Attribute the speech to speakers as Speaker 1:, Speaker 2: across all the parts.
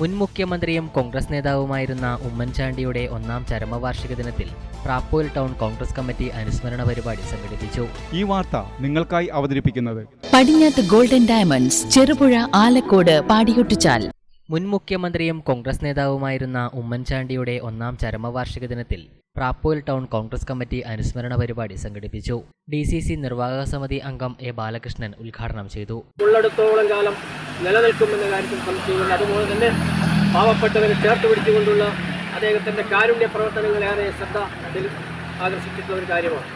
Speaker 1: മുൻ മുഖ്യമന്ത്രിയും കോൺഗ്രസ് നേതാവുമായിരുന്ന ഉമ്മൻചാണ്ടിയുടെ ഒന്നാം ചരമവാർഷിക ദിനത്തിൽ പ്രാപ്പോയിൽ ടൗൺ കോൺഗ്രസ് കമ്മിറ്റി അനുസ്മരണ പരിപാടി സംഘടിപ്പിച്ചു.
Speaker 2: ഈ വാർത്ത നിങ്ങൾക്കായി അവതരിപ്പിക്കുന്നത്
Speaker 3: പടിഞ്ഞാത്ത് ഗോൾഡൻ ഡയമണ്ട്സ് ചെറുപുഴ ആലക്കോട് പാടിയൊട്ടിച്ചാൽ.
Speaker 1: മുൻ മുഖ്യമന്ത്രിയും കോൺഗ്രസ് നേതാവുമായിരുന്ന ഉമ്മൻചാണ്ടിയുടെ ഒന്നാം ചരമവാർഷിക ദിനത്തിൽ പ്രാപ്പോയിൽ ടൗൺ കോൺഗ്രസ് കമ്മിറ്റി അനുസ്മരണ പരിപാടി സംഘടിപ്പിച്ചു. ഡി സി സി നിർവാഹക സമിതി അംഗം എ ബാലകൃഷ്ണൻ ഉദ്ഘാടനം ചെയ്തു.
Speaker 4: ഉള്ളടത്തോളം കാലം നിലനിൽക്കുമെന്ന കാര്യത്തിൽ സംശയമില്ല. അതുപോലെ തന്നെ പാവപ്പെട്ടവരെ ചേർത്ത് പിടിച്ചുകൊണ്ടുള്ള അദ്ദേഹത്തിന്റെ കാരുണ്യ പ്രവർത്തനങ്ങളേറെ ശ്രദ്ധ അതിൽ ആകർഷിച്ചിട്ടുള്ള ഒരു കാര്യമാണ്.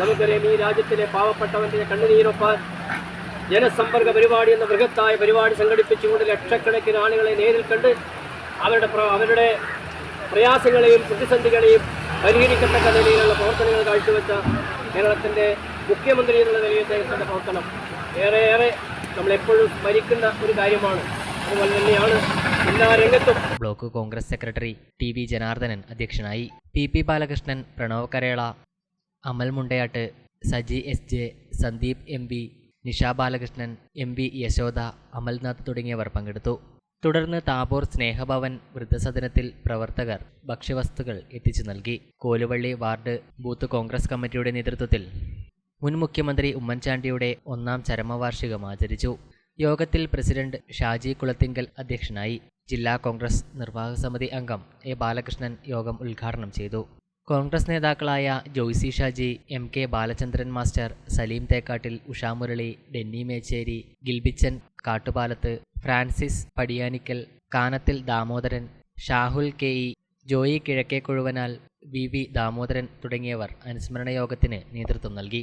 Speaker 4: നമുക്കറിയാം ഈ രാജ്യത്തിലെ പാവപ്പെട്ടവന്റെ കണ്ണുനീരൊപ്പാൻ ജനസമ്പർക്ക പരിപാടി എന്ന ബൃഹത്തായ പരിപാടി സംഘടിപ്പിച്ചുകൊണ്ട് ലക്ഷക്കണക്കിന് ആളുകളെ നേരിൽ കണ്ട് അവരുടെ അവരുടെ പ്രയാസങ്ങളെയും പ്രതിസന്ധികളെയും പരിഹരിക്കത്തക്ക നിലയിലുള്ള പ്രവർത്തനങ്ങൾ കാഴ്ചവെച്ച കേരളത്തിന്റെ മുഖ്യമന്ത്രി എന്നുള്ള നിലയിൽ അദ്ദേഹത്തിന്റെ പ്രവർത്തനം. ഏറെയേറെ നമ്മളെപ്പോഴും സ്മരിക്കുന്ന ഒരു കാര്യമാണ്. അതുപോലെ തന്നെയാണ് എല്ലാ രംഗത്തും
Speaker 1: block Congress secretary T V Janardhanan അധ്യക്ഷനായി. P P Balakrishnan Pranav Karela Amal Mundayat Saji S J Sandeep M P Nisha Balakrishnan M V Yashoda Amalnath തുടങ്ങിയവർ പങ്കെടുത്തു. തുടർന്ന് താബോർ സ്നേഹഭവൻ വൃദ്ധസദനത്തിൽ പ്രവർത്തകർ ഭക്ഷ്യവസ്തുക്കൾ എത്തിച്ചു നൽകി. കോലുവള്ളി വാർഡ് ബൂത്ത് കോൺഗ്രസ് കമ്മിറ്റിയുടെ നേതൃത്വത്തിൽ മുൻ മുഖ്യമന്ത്രി ഉമ്മൻചാണ്ടിയുടെ ഒന്നാം ചരമവാർഷികം ആചരിച്ചു. യോഗത്തിൽ പ്രസിഡന്റ് ഷാജി കുളത്തിങ്കൽ അധ്യക്ഷനായി ജില്ലാ കോൺഗ്രസ് നിർവാഹക സമിതി അംഗം എ ബാലകൃഷ്ണൻ യോഗം ഉദ്ഘാടനം ചെയ്തു. കോൺഗ്രസ് നേതാക്കളായ Joycee Shaji M K Balachandran master Saleem Thekkattil Ushamurali Denny Mecheri Gilbichan Kattupalath Francis Padiyanickal Kanathil Damodaran Shahul K E Joy Kizhakkekuzhuvanal V V Damodaran തുടങ്ങിയവർ അനുസ്മരണ യോഗത്തിന് നേതൃത്വം നൽകി.